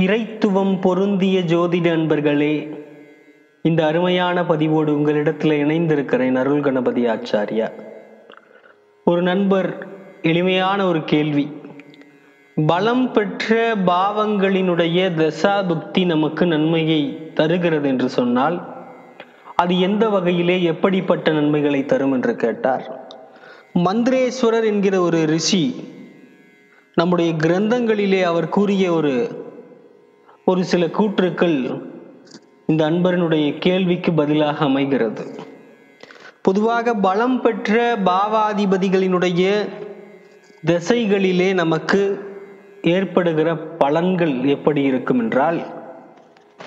இறைத்துவம் பொருந்திய ஜோதிட அன்பர்களே இந்த அருமையான பதிவோடு உங்களிடத்தில் இணைந்திருக்கிறேன் அருள் கணபதி ஆச்சாரியா. ஒரு நண்பர் எளிமையான ஒரு கேள்வி. பலம் பெற்ற பாவங்களினுடைய தசாபுக்தி நமக்கு நன்மையை தருகிறது என்று சொன்னால் அது எந்த வகையிலே எப்படிப்பட்ட நன்மைகளை தரும் என்று கேட்டார். மந்திரேஸ்வரர் என்கிற ஒரு ரிஷி நம்முடைய கிரந்தங்களிலே அவர் கூறிய ஒரு ஒரு சில கூற்றுக்கள் இந்த அன்பரனுடைய கேள்விக்கு பதிலாக அமைகிறது. பொதுவாக பலம் பெற்ற பாவாதிபதிகளினுடைய திசைகளிலே நமக்கு ஏற்படுகிற பலன்கள் எப்படி இருக்கும் என்றால்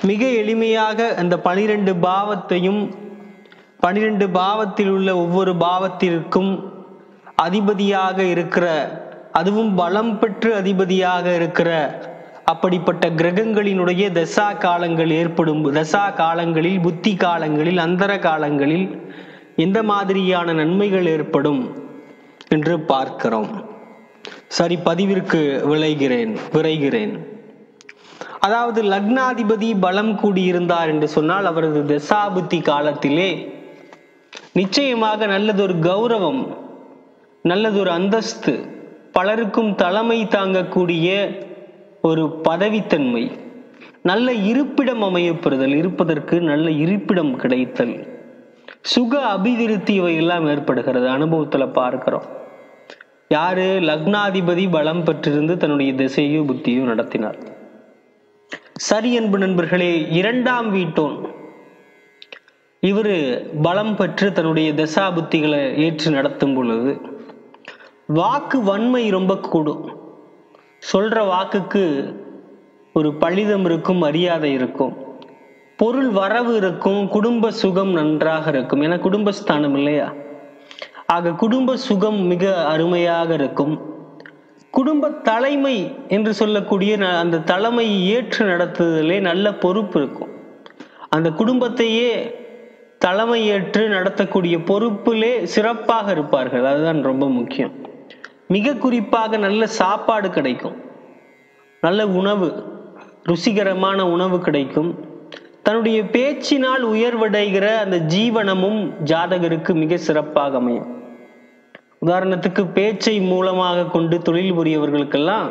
மிக எளிமையாக அந்த பனிரெண்டு பாவத்தையும் பனிரெண்டு பாவத்தில் உள்ள ஒவ்வொரு பாவத்திற்கும் அதிபதியாக இருக்கிற அதுவும் பலம் பெற்று அதிபதியாக இருக்கிற அப்படிப்பட்ட கிரகங்களினுடைய தசா காலங்கள் ஏற்படும் தசா காலங்களில் புத்தி காலங்களில் அந்தர காலங்களில் எந்த மாதிரியான நன்மைகள் ஏற்படும் என்று பார்க்கிறோம். சரி பதிவிற்கு விளைகிறேன் விரைகிறேன். அதாவது லக்னாதிபதி பலம் கூடியிருந்தார் என்று சொன்னால் அவரது தசாபுத்தி காலத்திலே நிச்சயமாக நல்லதொரு கௌரவம் நல்லதொரு அந்தஸ்து பலருக்கும் தலைமை தாங்கக்கூடிய ஒரு பதவித்தன்மை. நல்ல இருப்பிடம் அமையப்படுதல் இருப்பதற்கு நல்ல இருப்பிடம் கிடைத்தல். சுக அபிவிருத்தி இவையெல்லாம் ஏற்படுகிறது அனுபவத்துல பார்க்கிறோம். யாரு? லக்னாதிபதி பலம் பெற்றிருந்து தன்னுடைய திசையும் புத்தியும் நடத்தினார். சரி அன்பு நண்பர்களே இரண்டாம் வீட்டோன். இவர் பலம் பெற்று தன்னுடைய தசா புத்திகளை ஏற்று நடத்தும் பொழுது வாக்கு வன்மை ரொம்ப கூடும். சொல்ற வாக்குக்கு ஒரு பழிதம் இருக்கும் மரியாதை இருக்கும். பொருள் வரவு இருக்கும் குடும்ப சுகம் நன்றாக இருக்கும். ஏன்னா குடும்பஸ்தானம் இல்லையா? ஆக குடும்ப சுகம் மிக அருமையாக இருக்கும். குடும்ப தலைமை என்று சொல்லக்கூடிய அந்த தலைமை ஏற்று நடத்துதலே நல்ல பொறுப்பு இருக்கும். அந்த குடும்பத்தையே தலைமை ஏற்று நடத்தக்கூடிய பொறுப்பிலே சிறப்பாக இருப்பார்கள். அதுதான் ரொம்ப முக்கியம். மிக குறிப்பாக நல்ல சாப்பாடு கிடைக்கும். நல்ல உணவு ருசிகரமான உணவு கிடைக்கும். தன்னுடைய பேச்சினால் உயர்வடைகிற அந்த ஜீவனமும் ஜாதகருக்கு மிக சிறப்பாக அமையும். உதாரணத்துக்கு பேச்சை மூலமாக கொண்டு தொழில் புரியவர்களுக்கெல்லாம்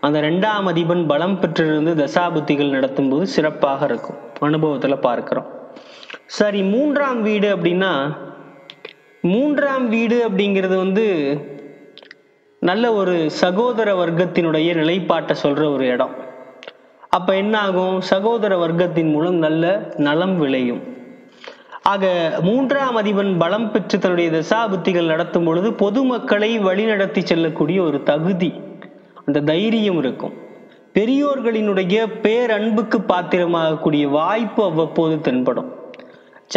அந்த ரெண்டாம் அதிபன் பலம் பெற்றிருந்து தசாபுத்திகள் நடத்தும் போது சிறப்பாக இருக்கும். அனுபவத்தில் பார்க்கிறோம். சரி மூன்றாம் வீடு அப்படின்னா மூன்றாம் வீடு அப்படிங்கிறது வந்து நல்ல ஒரு சகோதர வர்க்கத்தினுடைய நிலைப்பாட்டை சொல்ற ஒரு இடம். அப்ப என்ன ஆகும் சகோதர வர்க்கத்தின் மூலம் நல்ல நலம் விளையும். ஆக மூன்றாம் அதிபன் பலம் பெற்று தன்னுடைய தசாபுத்திகள் நடத்தும் பொழுது பொதுமக்களை வழிநடத்தி செல்லக்கூடிய ஒரு தகுதி. அந்த தைரியம் இருக்கும். பெரியோர்களினுடைய பேரன்புக்கு பாத்திரமாகக்கூடிய வாய்ப்பு அவ்வப்போது தென்படும்.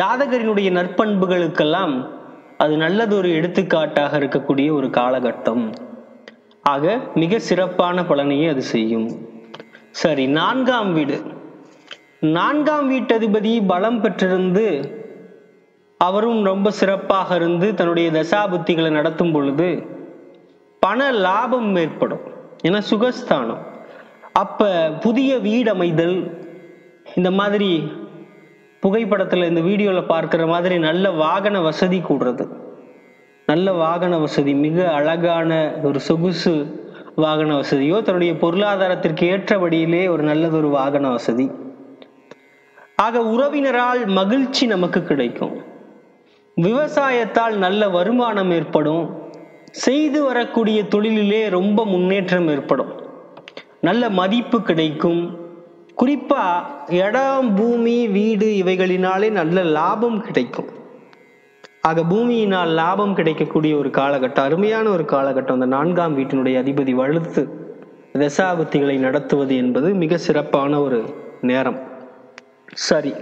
ஜாதகரினுடைய நற்பண்புகளுக்கெல்லாம் அது நல்லதொரு எடுத்துக்காட்டாக இருக்கக்கூடிய ஒரு காலகட்டம். ஆக மிக சிறப்பான பலனையே அது செய்யும். சரி நான்காம் வீடு. நான்காம் வீட்டதிபதி பலம் பெற்றிருந்து அவரும் ரொம்ப சிறப்பாக இருந்து தன்னுடைய தசாபுத்திகளை நடத்தும் பொழுது பண லாபம் ஏற்படும். என சுகஸ்தானம். அப்ப புதிய வீடு அமைதல் இந்த மாதிரி புகைப்படத்தில் இந்த வீடியோவில் பார்க்குற மாதிரி நல்ல வாகன வசதி கூடுறது. நல்ல வாகன வசதி மிக அழகான ஒரு சொகுசு வாகன வசதியோ தன்னுடைய பொருளாதாரத்திற்கு ஏற்றபடியிலே ஒரு நல்லதொரு வாகன வசதி. ஆக உறவினரால் மகிழ்ச்சி நமக்கு கிடைக்கும். விவசாயத்தால் நல்ல வருமானம் ஏற்படும். செய்து வரக்கூடிய தொழிலிலே ரொம்ப முன்னேற்றம் ஏற்படும். நல்ல மதிப்பு கிடைக்கும். குறிப்பா இடம் பூமி வீடு இவைகளினாலே நல்ல லாபம் கிடைக்கும். ஆக பூமியினால் லாபம் கிடைக்கக்கூடிய ஒரு காலகட்டம் அருமையான ஒரு காலகட்டம். அந்த நான்காம் வீட்டினுடைய அதிபதி வலுத்து தசாபத்திகளை நடத்துவது என்பது மிக சிறப்பான ஒரு நேரம். சரி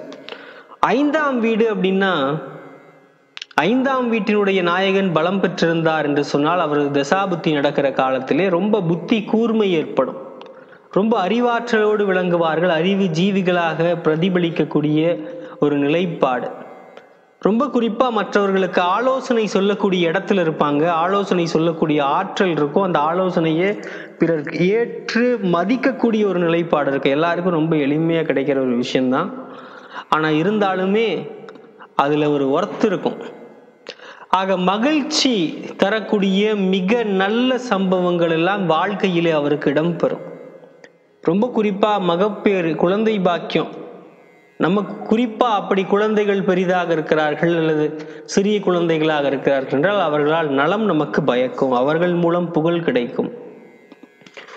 ஐந்தாம் வீடு அப்படின்னா ஐந்தாம் வீட்டினுடைய நாயகன் பலம் பெற்றிருந்தார் என்று சொன்னால் அவரது தசாபுத்தி நடக்கிற காலத்திலே ரொம்ப புத்தி கூர்மை ஏற்படும். ரொம்ப அறிவாற்றலோடு விளங்குவார்கள் அறிவு ஜீவிகளாக பிரதிபலிக்கக்கூடிய ஒரு நிலைப்பாடு. ரொம்ப குறிப்பா மற்றவர்களுக்கு ஆலோசனை சொல்லக்கூடிய இடத்துல இருப்பாங்க. ஆலோசனை சொல்லக்கூடிய ஆற்றல் இருக்கும். அந்த ஆலோசனையே பிறருக்கு ஏற்று மதிக்கக்கூடிய ஒரு நிலைப்பாடு இருக்கு. எல்லாருக்கும் ரொம்ப எளிமையா கிடைக்கிற ஒரு விஷயம்தான். ஆனா இருந்தாலுமே அதுல ஒரு ஒர்த்து இருக்கும். ஆக மகிழ்ச்சி தரக்கூடிய மிக நல்ல சம்பவங்கள் எல்லாம் வாழ்க்கையிலே அவருக்கு இடம்பெறும். ரொம்ப குறிப்பா மகப்பேறு குழந்தை பாக்கியம் நமக்கு குறிப்பா அப்படி குழந்தைகள் பெரிதாக இருக்கிறார்கள் அல்லது சிறிய குழந்தைகளாக இருக்கிறார்கள் என்றால் அவர்களால் நலம் நமக்கு பயக்கும். அவர்கள் மூலம் புகழ் கிடைக்கும்.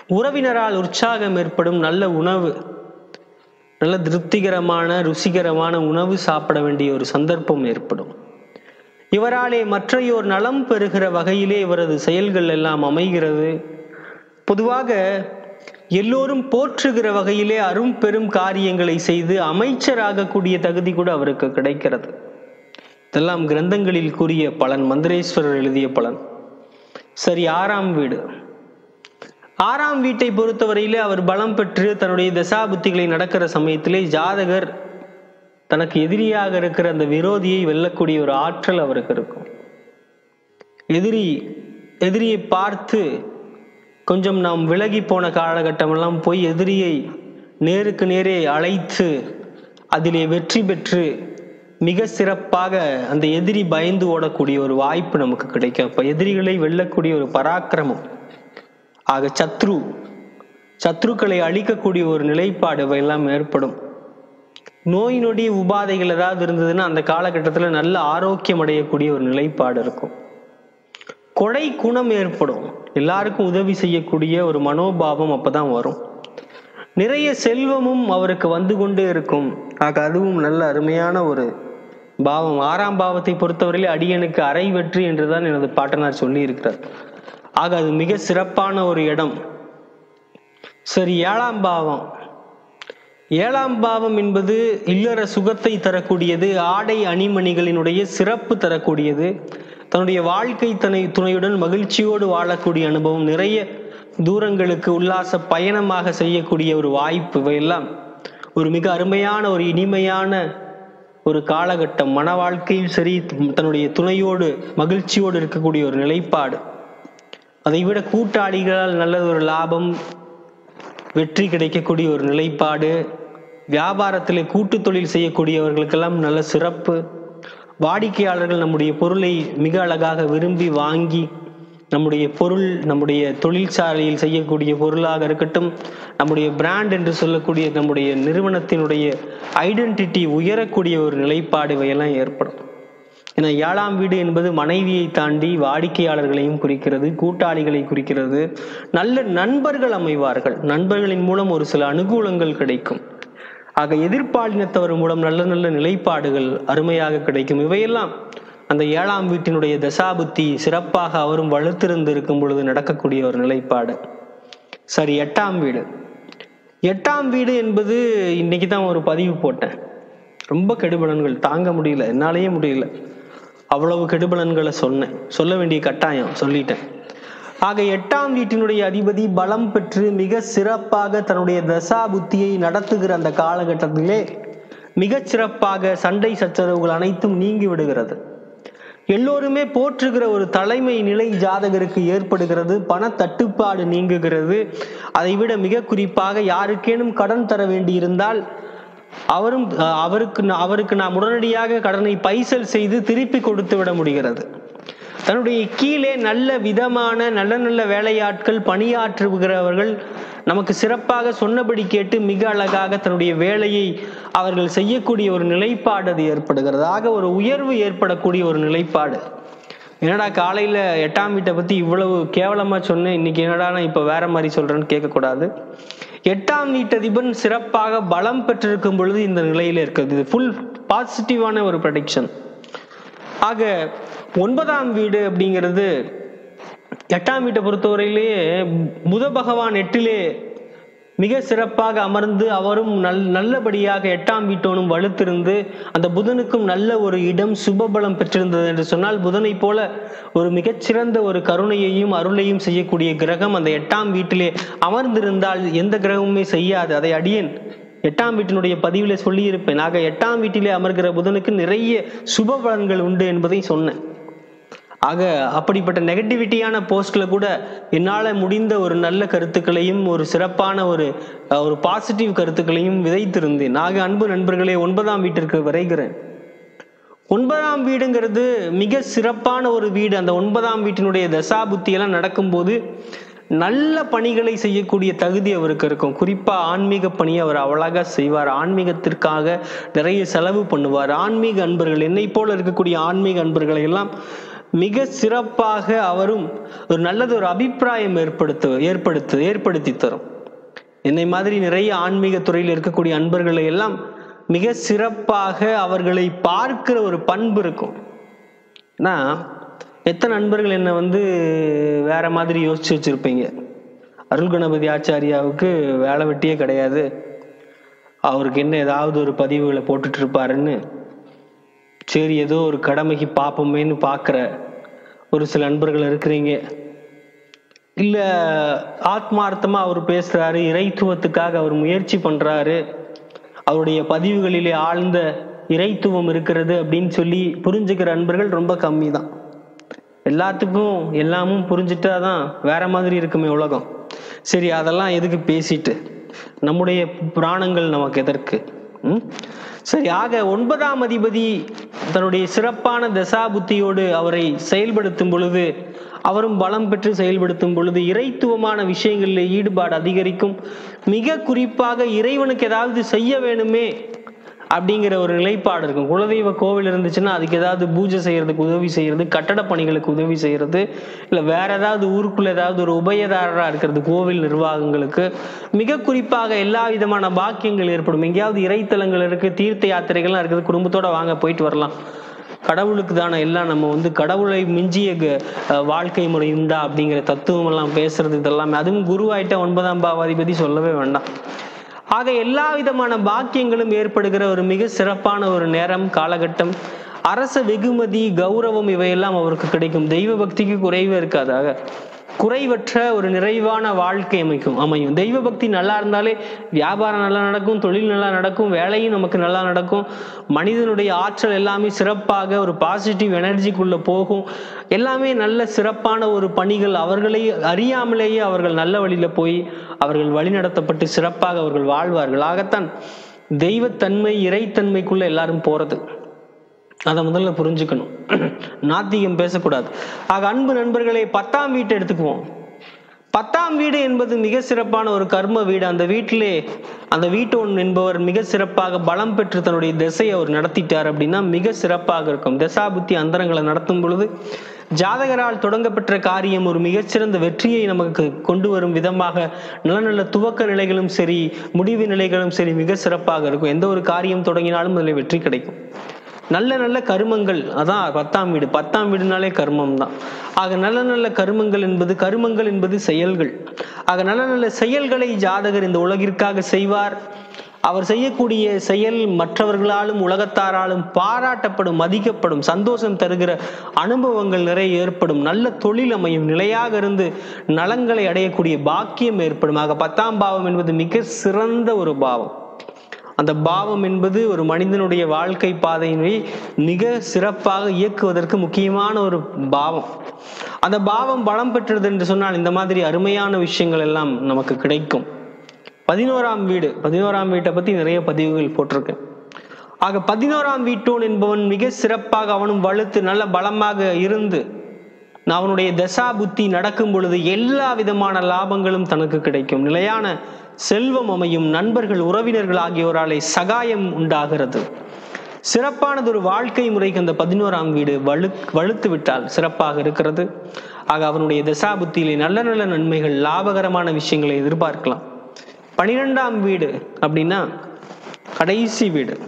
உறவினரால் உற்சாகம் ஏற்படும் நல்ல உணவு நல்ல திருப்திகரமான ருசிகரமான உணவு சாப்பிட வேண்டிய ஒரு சந்தர்ப்பம் ஏற்படும். இவராலே மற்றையோர் நலம் பெறுகிற வகையிலே இவரது செயல்கள் எல்லாம் அமைகிறது. பொதுவாக எல்லோரும் போற்றுகிற வகையிலே அரும் பெரும் காரியங்களை செய்து அமைச்சராகக்கூடிய தகுதி கூட அவருக்கு கிடைக்கிறது. இதெல்லாம் கிரந்தங்களில் கூறிய பலன் மந்திரேஸ்வரர் எழுதிய பலன். சரி ஆறாம் வீடு. ஆறாம் வீட்டை பொறுத்தவரையிலே அவர் பலம் பெற்று தன்னுடைய தசாபுத்திகளை நடக்கிற சமயத்திலே ஜாதகர் தனக்கு எதிரியாக இருக்கிற அந்த விரோதியை வெல்லக்கூடிய ஒரு ஆற்றல் அவருக்கு இருக்கும். எதிரி எதிரியை பார்த்து கொஞ்சம் நாம் விலகி போன காலகட்டமெல்லாம் போய் எதிரியை நேருக்கு நேரே அழைத்து அதிலே வெற்றி பெற்று மிக சிறப்பாக அந்த எதிரி பயந்து ஓடக்கூடிய ஒரு வாய்ப்பு நமக்கு கிடைக்கும். அப்போ எதிரிகளை வெல்லக்கூடிய ஒரு பராக்கிரமம். ஆக சத்ரு சத்ருக்களை அழிக்கக்கூடிய ஒரு நிலைப்பாடு எல்லாம் ஏற்படும். நோய் நொடி உபாதைகள் ஏதாவது இருந்ததுன்னா அந்த காலகட்டத்தில் நல்ல ஆரோக்கியம் அடையக்கூடிய ஒரு நிலைப்பாடு இருக்கும். கொடை குணம் ஏற்படும். எல்லாருக்கும் உதவி செய்யக்கூடிய ஒரு மனோபாவம் அப்பதான் வரும். நிறைய செல்வமும் அவருக்கு வந்து கொண்டே இருக்கும். ஆக அதுவும் நல்ல அருமையான ஒரு பாவம். ஆறாம் பாவத்தை பொறுத்தவரையில் அடியனுக்கு அரை வெற்றி என்றுதான் எனது பாட்டனார் சொல்லி இருக்கிறார் ஆக அது மிக சிறப்பான ஒரு இடம். சரி ஏழாம் பாவம். ஏழாம் பாவம் என்பது இல்லற சுகத்தை தரக்கூடியது ஆடை அணிமணிகளினுடைய சிறப்பு தரக்கூடியது. தன்னுடைய வாழ்க்கை துணை துணையுடன் மகிழ்ச்சியோடு வாழக்கூடிய அனுபவம் நிறைய தூரங்களுக்கு உல்லாச பயணமாக செய்யக்கூடிய ஒரு வாய்ப்பு இவையெல்லாம். ஒரு மிக அருமையான ஒரு இனிமையான ஒரு காலகட்டம். மன வாழ்க்கையும் சரி தன்னுடைய துணையோடு மகிழ்ச்சியோடு இருக்கக்கூடிய ஒரு நிலைப்பாடு. அதை விட கூட்டாளிகளால் நல்ல ஒரு லாபம் வெற்றி கிடைக்கக்கூடிய ஒரு நிலைப்பாடு. வியாபாரத்திலே கூட்டு தொழில் செய்யக்கூடியவர்களுக்கெல்லாம் நல்ல சிறப்பு. வாடிக்கையாளர்கள் நம்முடைய பொருளை மிக அழகாக விரும்பி வாங்கி நம்முடைய பொருள் நம்முடைய தொழிற்சாலையில் செய்யக்கூடிய பொருளாக இருக்கட்டும் நம்முடைய பிராண்ட் என்று சொல்லக்கூடிய நம்முடைய நிறுவனத்தினுடைய ஐடென்டிட்டி உயரக்கூடிய ஒரு நிலைப்பாடு இவையெல்லாம் ஏற்படும். ஏன்னா ஏழாம் வீடு என்பது மனைவியை தாண்டி வாடிக்கையாளர்களையும் குறிக்கிறது கூட்டாளிகளை குறிக்கிறது. நல்ல நண்பர்கள் அமைவார்கள். நண்பர்களின் மூலம் ஒரு சில அனுகூலங்கள் கிடைக்கும். ஆக எதிர்பாலினத்தவர் மூலம் நல்ல நல்ல நிலைப்பாடுகள் அருமையாக கிடைக்கும். இவையெல்லாம் அந்த ஏழாம் வீட்டினுடைய தசாபுத்தி சிறப்பாக அவரும் வலுத்திருந்து இருக்கும் பொழுது நடக்கக்கூடிய ஒரு நிலைப்பாடு. சரி எட்டாம் வீடு. எட்டாம் வீடு என்பது இன்னைக்கு தான் ஒரு பதிவு போட்டேன். ரொம்ப கெடுபலன்கள் தாங்க முடியல என்னாலேயே முடியல. அவ்வளவு கெடுபலன்களை சொன்னேன். சொல்ல வேண்டிய கட்டாயம் சொல்லிட்டேன். ஆக எட்டாம் வீட்டினுடைய அதிபதி பலம் பெற்று மிக சிறப்பாக தன்னுடைய தசா புத்தியை நடத்துகிற அந்த காலகட்டத்திலே மிகச் சிறப்பாக சண்டை சச்சரவுகள் அனைத்தும் நீங்கி விடுகிறது. எல்லோருமே போற்றுகிற ஒரு தலைமை நிலை ஜாதகருக்கு ஏற்படுகிறது. பண தட்டுப்பாடு நீங்குகிறது. அதைவிட மிக குறிப்பாக யாருக்கேனும் கடன் தர வேண்டியிருந்தால் அவரும் அவருக்கு அவருக்கு நாம் உடனடியாக கடனை பைசல் செய்து திருப்பி கொடுத்து விட முடிகிறது. தன்னுடைய கீழே நல்ல விதமான நல்ல நல்ல வேலையாட்கள் பணியாற்றுகிறவர்கள் நமக்கு சிறப்பாக சொன்னபடி கேட்டு மிக அழகாக தன்னுடைய வேலையை அவர்கள் செய்யக்கூடிய ஒரு நிலைப்பாடு அது ஏற்படுகிறது. ஆக ஒரு உயர்வு ஏற்படக்கூடிய ஒரு நிலைப்பாடு. என்னடா காலையில எட்டாம் வீட்டை பத்தி இவ்வளவு கேவலமா சொன்னேன் இன்னைக்கு என்னடா நான் இப்ப வேற மாதிரி சொல்றேன்னு கேட்கக்கூடாது. எட்டாம் வீட்டதிபன் சிறப்பாக பலம் பெற்றிருக்கும் பொழுது இந்த நிலையில இருக்கிறது. இது ஃபுல் பாசிட்டிவான ஒரு ப்ரடிக்ஷன் ஆக ஒன்பதாம் வீடு அப்படிங்கிறது எட்டாம் வீட்டை பொறுத்தவரையிலேயே புத பகவான் எட்டிலே மிக சிறப்பாக அமர்ந்து அவரும் நல் நல்லபடியாக எட்டாம் வீட்டோனும் வலுத்திருந்து அந்த புதனுக்கும் நல்ல ஒரு இடம் சுபபலம் பெற்றிருந்தது என்று சொன்னால் புதனை போல ஒரு மிகச்சிறந்த ஒரு கருணையையும் அருளையும் செய்யக்கூடிய கிரகம் அந்த எட்டாம் வீட்டிலே அமர்ந்திருந்தால் எந்த கிரகமுமே செய்யாது. அதை அடியேன் எட்டாம் வீட்டினுடைய பதிவில் சொல்லியிருப்பேன். ஆக எட்டாம் வீட்டிலே அமர்கிற புதனுக்கு நிறைய சுப பலன்கள் உண்டு என்பதை சொன்னேன். ஆக அப்படிப்பட்ட நெகட்டிவிட்டியான போஸ்டில் கூட என்னால் முடிந்த ஒரு நல்ல கருத்துக்களையும் ஒரு சிறப்பான ஒரு ஒரு பாசிட்டிவ் கருத்துக்களையும் விதைத்திருந்தேன். ஆக அன்பு நண்பர்களே ஒன்பதாம் வீட்டிற்கு வரைகிறேன். ஒன்பதாம் வீடுங்கிறது மிக சிறப்பான ஒரு வீடு. அந்த ஒன்பதாம் வீட்டினுடைய தசா புத்தியெல்லாம் நடக்கும்போது நல்ல பணிகளை செய்யக்கூடிய தகுதி அவருக்கு இருக்கும். குறிப்பாக ஆன்மீக பணியை அவர் அழகா செய்வார். ஆன்மீகத்திற்காக நிறைய செலவு பண்ணுவார். ஆன்மீக அன்பர்கள் என்னை போல இருக்கக்கூடிய ஆன்மீக அன்பர்களை எல்லாம் மிக சிறப்பாக அவரும் ஒரு நல்லது ஒரு அபிப்பிராயம் ஏற்படுத்து ஏற்படுத்து ஏற்படுத்தி தரும். என்னை மாதிரி நிறைய ஆன்மீக துறையில் இருக்கக்கூடிய அன்பர்களை எல்லாம் மிக சிறப்பாக அவர்களை பார்க்கிற ஒரு பண்பு இருக்கும். நான் எத்தனை நண்பர்கள் என்னை வந்து வேற மாதிரி யோசிச்சு வச்சிருப்பீங்க? அருள் கணபதி ஆச்சாரியாவுக்கு வேலை வெட்டியே கிடையாது. அவருக்கு என்ன ஏதாவது ஒரு பதிவுகளை போட்டுட்டு இருப்பாருன்னு. சரி ஏதோ ஒரு கடமைக்கு பார்ப்போமேன்னு பார்க்குற ஒரு சில நண்பர்கள் இருக்கிறீங்க. இல்லை ஆத்மார்த்தமாக அவர் பேசுகிறாரு இறைத்துவத்துக்காக அவர் முயற்சி பண்ணுறாரு அவருடைய பதிவுகளிலே ஆழ்ந்த இறைத்துவம் இருக்கிறது அப்படின்னு சொல்லி புரிஞ்சுக்கிற நண்பர்கள் ரொம்ப கம்மி தான் எல்லாத்துக்கும் எல்லாமும் புரிஞ்சுட்டாதான் வேற மாதிரி இருக்குமே உலகம். சரி அதெல்லாம் எதுக்கு பேசிட்டு? நம்முடைய புராணங்கள் நமக்கு எதற்கு? ம்? சரி ஆக ஒன்பதாம் அதிபதி தன்னுடைய சிறப்பான தசாபுத்தியோடு அவரை செயல்படுத்தும் பொழுது அவரும் பலம் பெற்று செயல்படுத்தும் பொழுது இறைத்துவமான விஷயங்களில் ஈடுபாடு அதிகரிக்கும். மிக குறிப்பாக இறைவனுக்கு ஏதாவது செய்ய வேணுமே அப்படிங்கிற ஒரு நிலைப்பாடு இருக்கும். குலதெய்வ கோவில் இருந்துச்சுன்னா அதுக்கு ஏதாவது பூஜை செய்யறதுக்கு உதவி செய்யறது கட்டட பணிகளுக்கு உதவி செய்யறது இல்ல வேற ஏதாவது ஊருக்குள்ள ஏதாவது ஒரு உபயதாரராக இருக்கிறது கோவில் நிர்வாகங்களுக்கு. மிக குறிப்பாக எல்லா விதமான பாக்கியங்கள் ஏற்படும். எங்கேயாவது இறைத்தலங்கள் இருக்கு தீர்த்த யாத்திரைகள்லாம் இருக்குது குடும்பத்தோட வாங்க போயிட்டு வரலாம். கடவுளுக்கு தானே எல்லாம் நம்ம வந்து கடவுளை மிஞ்சிய க- வாழ்க்கை முறை இருந்தா அப்படிங்கிற தத்துவம் எல்லாம் பேசுறது இதெல்லாமே. அதுவும் குருவாயிட்ட ஒன்பதாம் பாவாதிபதி சொல்லவே வேண்டாம். ஆக எல்லா விதமான பாக்கியங்களும் ஏற்படுகிற ஒரு மிக சிறப்பான ஒரு நேரம் காலகட்டம். அரச வெகுமதி கௌரவம் இவையெல்லாம் அவருக்கு கிடைக்கும். தெய்வ பக்திக்கு குறைவே இருக்காதாக குறைவற்ற ஒரு நிறைவான வாழ்க்கை அமைக்கும் அமையும். தெய்வ பக்தி நல்லா இருந்தாலே வியாபாரம் நல்லா நடக்கும் தொழில் நல்லா நடக்கும் வேலையும் நமக்கு நல்லா நடக்கும். மனிதனுடைய ஆற்றல் எல்லாமே சிறப்பாக ஒரு பாசிட்டிவ் எனர்ஜிக்குள்ள போகும். எல்லாமே நல்ல சிறப்பான ஒரு பணிகள் அவர்களை அறியாமலேயே அவர்கள் நல்ல வழியில போய் அவர்கள் வழிநடத்தப்பட்டு சிறப்பாக அவர்கள் வாழ்வார்கள். ஆகத்தான் தெய்வத்தன்மை இறைத்தன்மைக்குள்ள எல்லாரும் போறது. அதை முதல்ல புரிஞ்சுக்கணும். நாத்திகம் பேசக்கூடாது. ஆக அன்பு நண்பர்களே பத்தாம் வீட்டை எடுத்துக்குவோம். பத்தாம் வீடு என்பது மிக சிறப்பான ஒரு கர்ம வீடு. அந்த வீட்டிலே அந்த வீட்டோன் என்பவர் மிக சிறப்பாக பலம் பெற்று தன்னுடைய திசையை அவர் நடத்திட்டார் அப்படின்னா மிக சிறப்பாக இருக்கும். தசாபுத்தி அந்தரங்களை நடத்தும் பொழுது ஜாதகரால் தொடங்கப்பெற்ற காரியம் ஒரு மிகச்சிறந்த வெற்றியை நமக்கு கொண்டு வரும் விதமாக நல்ல நல்ல துவக்க நிலைகளும் சரி முடிவு நிலைகளும் சரி மிக சிறப்பாக இருக்கும். எந்த ஒரு காரியம் தொடங்கினாலும் அதில் வெற்றி கிடைக்கும். நல்ல நல்ல கருமங்கள். அதான் பத்தாம் வீடு. பத்தாம் வீடுனாலே கர்மம் தான் ஆக நல்ல நல்ல கருமங்கள் என்பது கருமங்கள் என்பது செயல்கள். ஆக நல்ல நல்ல செயல்களை ஜாதகர் இந்த உலகிற்காக செய்வார். அவர் செய்யக்கூடிய செயல் மற்றவர்களாலும் உலகத்தாராலும் பாராட்டப்படும் மதிக்கப்படும் சந்தோஷம் தருகிற அனுபவங்கள் நிறைய ஏற்படும். நல்ல தொழில் அமையும். நிலையாக இருந்து நலங்களை அடையக்கூடிய பாக்கியம் ஏற்படும். ஆக பத்தாம் பாவம் என்பது மிக சிறந்த ஒரு பாவம். அந்த பாவம் என்பது ஒரு மனிதனுடைய வாழ்க்கை பாதையினை மிக சிறப்பாக இயக்குவதற்கு முக்கியமான ஒரு பாவம். அந்த பாவம் பலம் பெற்றது என்று சொன்னால் இந்த மாதிரி அருமையான விஷயங்கள் எல்லாம் நமக்கு கிடைக்கும். பதினோராம் வீடு பதினோராம் வீட்டை பத்தி நிறைய பதிவுகள் போட்டிருக்கேன். ஆக பதினோராம் வீட்டோன் என்பவன் மிக சிறப்பாக அவனும் வலுத்து நல்ல பலமாக இருந்து அவனுடைய தசா புத்தி நடக்கும் பொழுது எல்லா விதமான லாபங்களும் தனக்கு கிடைக்கும். நிலையான செல்வம் அமையும் நண்பர்கள் உறவினர்கள் ஆகியோராலே சகாயம் உண்டாகிறது. சிறப்பானது ஒரு வாழ்க்கை முறைக்கு அந்த பதினோராம் வீடு வலு வலுத்து விட்டால் சிறப்பாக இருக்கிறது. ஆக அவனுடைய திசா புத்தியிலே நல்ல நல்ல நன்மைகள் லாபகரமான விஷயங்களை எதிர்பார்க்கலாம். பனிரெண்டாம் வீடு அப்படின்னா கடைசி வீடு.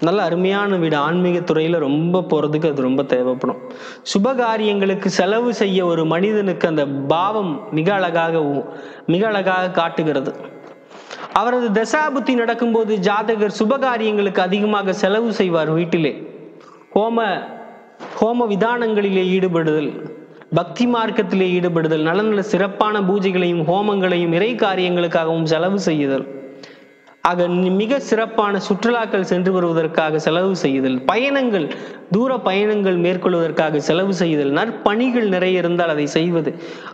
நல்ல அருமையான வீடு. ஆன்மீக துறையில ரொம்ப போறதுக்கு அது ரொம்ப தேவைப்படும். சுபகாரியங்களுக்கு செலவு செய்ய ஒரு மனிதனுக்கு அந்த பாவம் மிக அழகாக உ- மிக அழகாக காட்டுகிறது. அவரது தசாபுத்தி நடக்கும்போது ஜாதகர் சுபகாரியங்களுக்கு அதிகமாக செலவு செய்வார் வீட்டிலே. ஹோம ஹோம விதானங்களிலே ஈடுபடுதல் பக்தி மார்க்கத்திலே ஈடுபடுதல் நல்ல நல்ல சிறப்பான பூஜைகளையும் ஹோமங்களையும் இறை காரியங்களுக்காகவும் செலவு செய்யுதல். ஆக மிக சிறப்பான சுற்றுலாக்கள் சென்று வருவதற்காக செலவு செய்தல் பயணங்கள் தூர பயணங்கள் மேற்கொள்வதற்காக செலவு செய்தல் நற்பணிகள் நிறைய இருந்தால் அதை செய்வது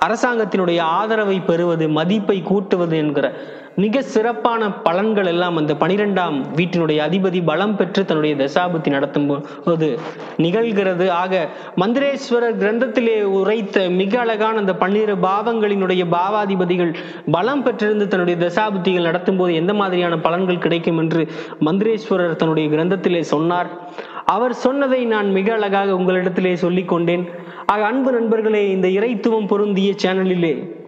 அரசாங்கத்தினுடைய ஆதரவை பெறுவது மதிப்பை கூட்டுவது என்கிற மிக சிறப்பான பலன்கள் எல்லாம் அந்த பனிரெண்டாம் வீட்டினுடைய அதிபதி பலம் பெற்று தன்னுடைய தசாபுத்தி நடத்தும் போது நிகழ்கிறது. ஆக மந்திரேஸ்வரர் கிரந்தத்திலே உரைத்த மிக அழகான அந்த பன்னிரு பாவங்களினுடைய பாவாதிபதிகள் பலம் பெற்றிருந்து தன்னுடைய தசாபுத்திகள் நடத்தும் போது எந்த மாதிரியான பலன்கள் கிடைக்கும் என்று மந்திரேஸ்வரர் தன்னுடைய கிரந்தத்திலே சொன்னார். அவர் சொன்னதை நான் மிக அழகாக உங்களிடத்திலே சொல்லிக் கொண்டேன் ஆக அன்பு நண்பர்களே இந்த இறைத்துவம் பொருந்திய சேனலிலே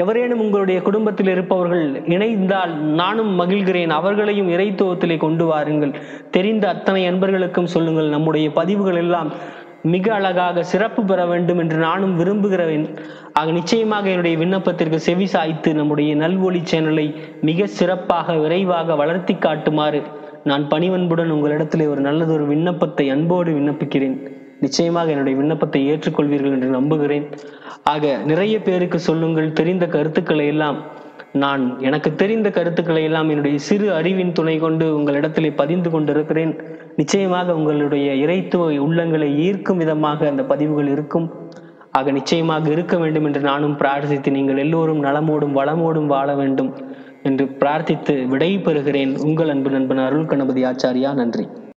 எவரேனும் உங்களுடைய குடும்பத்தில் இருப்பவர்கள் இணைந்தால் நானும் மகிழ்கிறேன். அவர்களையும் இறைத்துவத்திலே கொண்டு வாருங்கள். தெரிந்த அத்தனை அன்பர்களுக்கும் சொல்லுங்கள். நம்முடைய பதிவுகள் எல்லாம் மிக அழகாக சிறப்பு பெற வேண்டும் என்று நானும் விரும்புகிறேன். ஆக நிச்சயமாக என்னுடைய விண்ணப்பத்திற்கு செவி சாய்த்து நம்முடைய நல்வொலி சேனலை மிக சிறப்பாக விரைவாக வளர்த்தி காட்டுமாறு நான் பணிவன்புடன் உங்களிடத்திலே ஒரு நல்லதொரு விண்ணப்பத்தை அன்போடு விண்ணப்பிக்கிறேன். நிச்சயமாக என்னுடைய விண்ணப்பத்தை ஏற்றுக்கொள்வீர்கள் என்று நம்புகிறேன். ஆக நிறைய பேருக்கு சொல்லுங்கள் தெரிந்த கருத்துக்களை எல்லாம். நான் எனக்கு தெரிந்த கருத்துக்களை எல்லாம் என்னுடைய சிறு அறிவின் துணை கொண்டு உங்களிடத்திலே பதிந்து கொண்டிருக்கிறேன். நிச்சயமாக உங்களுடைய இறைத்துவ உள்ளங்களை ஈர்க்கும் விதமாக அந்த பதிவுகள் இருக்கும். ஆக நிச்சயமாக இருக்க வேண்டும் என்று நானும் பிரார்த்தித்து நீங்கள் எல்லோரும் நலமோடும் வளமோடும் வாழ வேண்டும் என்று பிரார்த்தித்து விடை பெறுகிறேன் உங்கள் அன்பு நண்பன் அருள் கணபதி ஆச்சாரியா நன்றி.